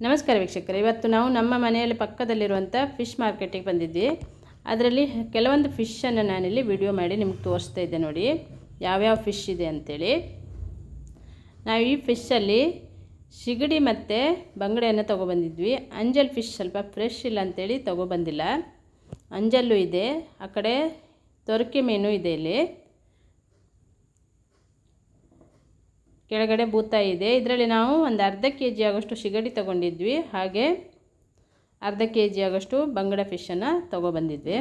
ನಮಸ್ಕಾರ ವೀಕ್ಷಕರೇ. ಇವತ್ತು ನಾವು ನಮ್ಮ ಮನೆಯಲ್ಲಿ ಪಕ್ಕದಲ್ಲಿರುವಂಥ ಫಿಶ್ ಮಾರ್ಕೆಟಿಗೆ ಬಂದಿದ್ವಿ. ಅದರಲ್ಲಿ ಕೆಲವೊಂದು ಫಿಶನ್ನು ನಾನಿಲ್ಲಿ ವಿಡಿಯೋ ಮಾಡಿ ನಿಮ್ಗೆ ತೋರಿಸ್ತಾ ಇದ್ದೆ ನೋಡಿ. ಯಾವ್ಯಾವ ಫಿಶ್ ಇದೆ ಅಂಥೇಳಿ ನಾವು ಈ ಫಿಶಲ್ಲಿ ಸಿಗಡಿ ಮತ್ತು ಬಂಗಡೆಯನ್ನು ತೊಗೊಬಂದಿದ್ವಿ. ಅಂಜಲ್ ಫಿಶ್ ಸ್ವಲ್ಪ ಫ್ರೆಶ್ ಇಲ್ಲ ಅಂಥೇಳಿ ತೊಗೊಬಂದಿಲ್ಲ. ಅಂಜಲ್ಲು ಇದೆ. ಆ ಕಡೆ ತೊರಕೆ ಮೀನು ಇದೆ ಇಲ್ಲಿ. ಕೆಳಗಡೆ ಬೂತ ಇದೆ. ಇದರಲ್ಲಿ ನಾವು ಒಂದು ಅರ್ಧ ಕೆ ಜಿ ಆಗೋಷ್ಟು ಸಿಗಡಿ ತೊಗೊಂಡಿದ್ವಿ. ಹಾಗೆ ಅರ್ಧ ಕೆ ಜಿ ಆಗೋಷ್ಟು ಬಂಗಡ ಫಿಶನ್ನು ತೊಗೊಬಂದಿದ್ವಿ.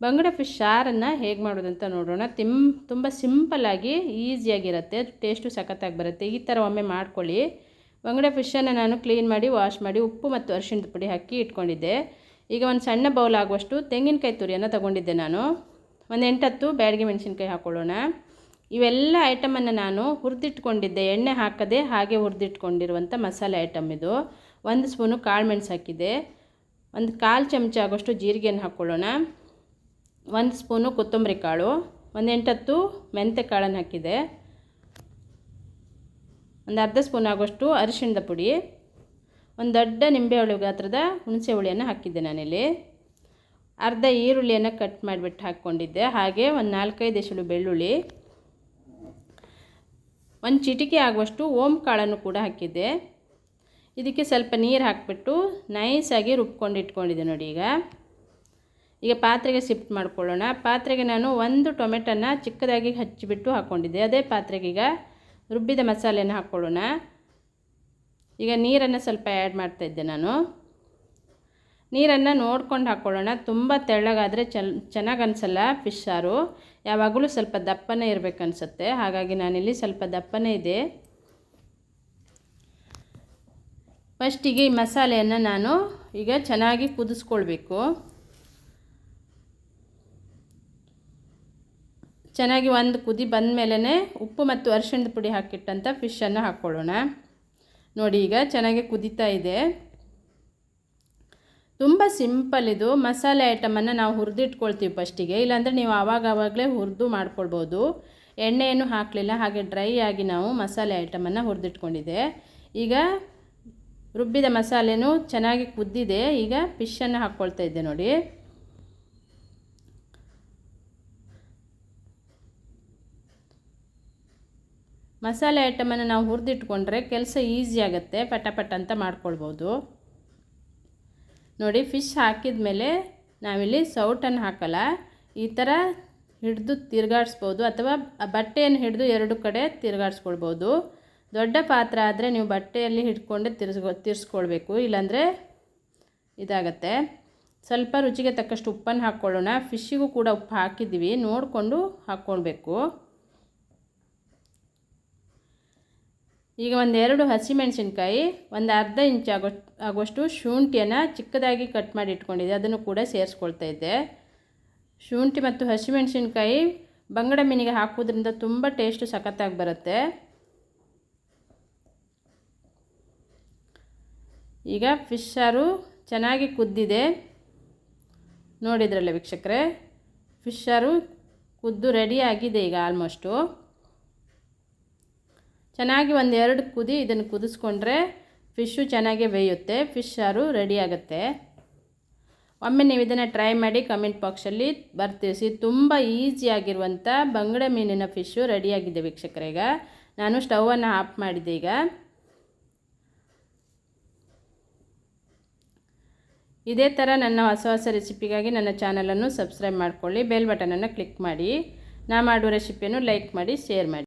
ಬಂಗಡ ಫಿಶ್ ಸಾರನ್ನು ಹೇಗೆ ಮಾಡೋದಂತ ನೋಡೋಣ. ತಿಮ್, ತುಂಬ ಸಿಂಪಲ್ಲಾಗಿ ಈಸಿಯಾಗಿರುತ್ತೆ ಟೇಸ್ಟು ಸಖತ್ತಾಗಿ ಬರುತ್ತೆ. ಈ ಥರ ಒಮ್ಮೆ ಮಾಡ್ಕೊಳ್ಳಿ. ಬಂಗಡ ಫಿಶನ್ನು ನಾನು ಕ್ಲೀನ್ ಮಾಡಿ ವಾಶ್ ಮಾಡಿ, ಉಪ್ಪು ಮತ್ತು ಅರಿಶಿಣದ ಪುಡಿ ಹಾಕಿ ಇಟ್ಕೊಂಡಿದ್ದೆ. ಈಗ ಒಂದು ಸಣ್ಣ ಬೌಲ್ ಆಗುವಷ್ಟು ತೆಂಗಿನಕಾಯಿ ತುರಿಯನ್ನು ತೊಗೊಂಡಿದ್ದೆ ನಾನು. ಒಂದು ಎಂಟತ್ತು ಬ್ಯಾಡಿಗೆ ಮೆಣಸಿನ್ಕಾಯಿ ಹಾಕ್ಕೊಳ್ಳೋಣ ಇವೆಲ್ಲ ಐಟಮನ್ನು ನಾನು ಹುರಿದಿಟ್ಕೊಂಡಿದ್ದೆ. ಎಣ್ಣೆ ಹಾಕದೆ ಹಾಗೆ ಹುರಿದಿಟ್ಕೊಂಡಿರುವಂಥ ಮಸಾಲೆ ಐಟಮ್ ಇದು. ಒಂದು ಸ್ಪೂನು ಕಾಳು ಮೆಣಸು ಹಾಕಿದೆ. ಒಂದು ಕಾಲು ಚಮಚ ಆಗೋಷ್ಟು ಜೀರಿಗೆಯನ್ನು ಹಾಕ್ಕೊಳ್ಳೋಣ ಒಂದು ಸ್ಪೂನು ಕೊತ್ತಂಬರಿ ಕಾಳು. ಒಂದು ಎಂಟತ್ತು ಮೆಂತೆ ಕಾಳನ್ನು ಹಾಕಿದೆ. ಒಂದು ಅರ್ಧ ಸ್ಪೂನ್ ಆಗೋಷ್ಟು ಅರಿಶಿಣದ ಪುಡಿ. ಒಂದು ದೊಡ್ಡ ನಿಂಬೆ ಹುಳಿ ಗಾತ್ರದ ಹುಣಸೆ ಹುಳಿಯನ್ನು ಹಾಕಿದ್ದೆ ನಾನಿಲ್ಲಿ. ಅರ್ಧ ಈರುಳ್ಳಿಯನ್ನು ಕಟ್ ಮಾಡಿಬಿಟ್ಟು ಹಾಕ್ಕೊಂಡಿದ್ದೆ. ಹಾಗೆ ಒಂದು ನಾಲ್ಕೈದು ಎಸಳು ಬೆಳ್ಳುಳ್ಳಿ. ಒಂದು ಚಿಟಿಕೆ ಆಗುವಷ್ಟು ಓಂ ಕಾಳನ್ನು ಕೂಡ ಹಾಕಿದ್ದೆ. ಇದಕ್ಕೆ ಸ್ವಲ್ಪ ನೀರು ಹಾಕಿಬಿಟ್ಟು ನೈಸಾಗಿ ರುಬ್ಕೊಂಡು ಇಟ್ಕೊಂಡಿದ್ದೆ ನೋಡಿ ಈಗ. ಈಗ ಪಾತ್ರೆಗೆ ಶಿಫ್ಟ್ ಮಾಡ್ಕೊಳ್ಳೋಣ. ಪಾತ್ರೆಗೆ ನಾನು ಒಂದು ಟೊಮೆಟೊನ ಚಿಕ್ಕದಾಗಿ ಹಚ್ಚಿಬಿಟ್ಟು ಹಾಕ್ಕೊಂಡಿದ್ದೆ ಅದೇ ಪಾತ್ರೆಗೆ ಈಗ ರುಬ್ಬಿದ ಮಸಾಲೆಯನ್ನು ಹಾಕ್ಕೊಳ್ಳೋಣ ಈಗ ನೀರನ್ನು ಸ್ವಲ್ಪ ಆ್ಯಡ್ ಮಾಡ್ತಾಯಿದ್ದೆ ನಾನು. ನೀರನ್ನು ನೋಡ್ಕೊಂಡು ಹಾಕ್ಕೊಳ್ಳೋಣ ತುಂಬ ತೆಳ್ಳಗಾದರೆ ಚಲ್ ಚೆನ್ನಾಗಿ ಅನಿಸಲ್ಲ ಫಿಶ್ ಸಾರು. ಯಾವಾಗಲೂ ಸ್ವಲ್ಪ ದಪ್ಪನೇ ಇರಬೇಕನ್ಸುತ್ತೆ. ಹಾಗಾಗಿ ನಾನಿಲ್ಲಿ ಸ್ವಲ್ಪ ದಪ್ಪನೇ ಇದೆ. ಫಸ್ಟಿಗೆ ಈ ಮಸಾಲೆಯನ್ನು ನಾನು ಈಗ ಚೆನ್ನಾಗಿ ಕುದಿಸ್ಕೊಳ್ಬೇಕು. ಚೆನ್ನಾಗಿ ಒಂದು ಕುದಿ ಬಂದ ಮೇಲೇ ಉಪ್ಪು ಮತ್ತು ಅರಿಶಿಣದ ಪುಡಿ ಹಾಕಿಟ್ಟಂಥ ಫಿಶನ್ನು ಹಾಕ್ಕೊಳ್ಳೋಣ ನೋಡಿ ಈಗ ಚೆನ್ನಾಗಿ ಕುದೀತಾ ಇದೆ. ತುಂಬ ಸಿಂಪಲ್ ಇದು. ಮಸಾಲೆ ಐಟಮನ್ನು ನಾವು ಹುರಿದಿಟ್ಕೊಳ್ತೀವಿ ಫಸ್ಟಿಗೆ ಇಲ್ಲಾಂದರೆ ನೀವು ಆವಾಗವಾಗಲೇ ಹುರಿದು ಮಾಡ್ಕೊಳ್ಬೋದು. ಎಣ್ಣೆಯನ್ನು ಹಾಕಲಿಲ್ಲ, ಹಾಗೆ ಡ್ರೈ ಆಗಿ ನಾವು ಮಸಾಲೆ ಐಟಮನ್ನು ಹುರಿದಿಟ್ಕೊಂಡಿದೆ. ಈಗ ರುಬ್ಬಿದ ಮಸಾಲೆನೂ ಚೆನ್ನಾಗಿ ಕುದ್ದಿದೆ. ಈಗ ಫಿಶನ್ನು ಹಾಕ್ಕೊಳ್ತಾ ಇದ್ದೆ ನೋಡಿ. ಮಸಾಲೆ ಐಟಮನ್ನು ನಾವು ಹುರಿದಿಟ್ಕೊಂಡ್ರೆ ಕೆಲಸ ಈಸಿ ಆಗುತ್ತೆ. ಪಟ ಪಟ ಅಂತ ಮಾಡ್ಕೊಳ್ಬೋದು. ನೋಡಿ ಫಿಶ್ ಹಾಕಿದ ಮೇಲೆ ನಾವಿಲ್ಲಿ ಸೌಟನ್ನು ಹಾಕಲ್ಲ, ಈ ಥರ ಹಿಡಿದು ತಿರುಗಾಡಿಸ್ಬೋದು ಅಥವಾ ಬಟ್ಟೆಯನ್ನು ಹಿಡಿದು ಎರಡು ಕಡೆ ತಿರುಗಾಡಿಸ್ಕೊಳ್ಬೋದು. ದೊಡ್ಡ ಪಾತ್ರ ಆದರೆ ನೀವು ಬಟ್ಟೆಯಲ್ಲಿ ಹಿಡ್ಕೊಂಡು ತಿರ್ಸ್ಕೊ, ತಿರ್ಸ್ಕೊಳ್ಬೇಕು, ಇಲ್ಲಾಂದರೆ ಇದಾಗತ್ತೆ. ಸ್ವಲ್ಪ ರುಚಿಗೆ ತಕ್ಕಷ್ಟು ಉಪ್ಪನ್ನು ಹಾಕ್ಕೊಳ್ಳೋಣ. ಫಿಶ್ಶಿಗೂ ಕೂಡ ಉಪ್ಪು ಹಾಕಿದ್ದೀವಿ, ನೋಡಿಕೊಂಡು ಹಾಕ್ಕೊಳ್ಬೇಕು. ಈಗ ಒಂದೆರಡು ಹಸಿಮೆಣಸಿನ್ಕಾಯಿ, ಒಂದು ಅರ್ಧ ಇಂಚ್ ಆಗೋ ಆಗೋಷ್ಟು ಶುಂಠಿಯನ್ನು ಚಿಕ್ಕದಾಗಿ ಕಟ್ ಮಾಡಿ ಇಟ್ಕೊಂಡಿದ್ದೆ. ಅದನ್ನು ಕೂಡ ಸೇರಿಸ್ಕೊಳ್ತಾ ಇದ್ದೆ. ಶುಂಠಿ ಮತ್ತು ಹಸಿಮೆಣಸಿನ್ಕಾಯಿ ಬಂಗಡ ಮೀನಿಗೆ ಹಾಕೋದ್ರಿಂದ ತುಂಬ ಟೇಸ್ಟು ಸಖತ್ತಾಗಿ ಬರುತ್ತೆ. ಈಗ ಫಿಶ್ ಸಾರು ಚೆನ್ನಾಗಿ ಕುದ್ದಿದೆ. ನೋಡಿದ್ರಲ್ಲ ವೀಕ್ಷಕರೇ, ಫಿಶ್ ಸಾರು ಕುದ್ದು ರೆಡಿ ಆಗಿದೆ ಈಗ ಆಲ್ಮೋಸ್ಟು ಚೆನ್ನಾಗಿ ಒಂದು ಎರಡು ಕುದಿ ಇದನ್ನು ಕುದಿಸ್ಕೊಂಡ್ರೆ ಫಿಶ್ಶು ಚೆನ್ನಾಗಿ ಬೇಯುತ್ತೆ. ಫಿಶ್ ಸಾರು ರೆಡಿ ಆಗುತ್ತೆ. ಒಮ್ಮೆ ನೀವು ಇದನ್ನು ಟ್ರೈ ಮಾಡಿ ಕಮೆಂಟ್ ಬಾಕ್ಸಲ್ಲಿ ಬರ್ತಿಸಿ ತುಂಬ ಈಸಿಯಾಗಿರುವಂಥ ಬಂಗಡೆ ಮೀನಿನ ಫಿಶ್ಶು ರೆಡಿಯಾಗಿದೆ ವೀಕ್ಷಕರೀಗ ನಾನು ಸ್ಟವನ್ನು ಆಫ್ ಮಾಡಿದ್ದೆ ಈಗ. ಇದೇ ಥರ ನನ್ನ ಹೊಸ ಹೊಸ ರೆಸಿಪಿಗಾಗಿ ನನ್ನ ಚಾನಲನ್ನು ಸಬ್ಸ್ಕ್ರೈಬ್ ಮಾಡಿಕೊಳ್ಳಿ. ಬೆಲ್ ಬಟನನ್ನು ಕ್ಲಿಕ್ ಮಾಡಿ. ನಾ ಮಾಡುವ ರೆಸಿಪಿಯನ್ನು ಲೈಕ್ ಮಾಡಿ ಶೇರ್ ಮಾಡಿ.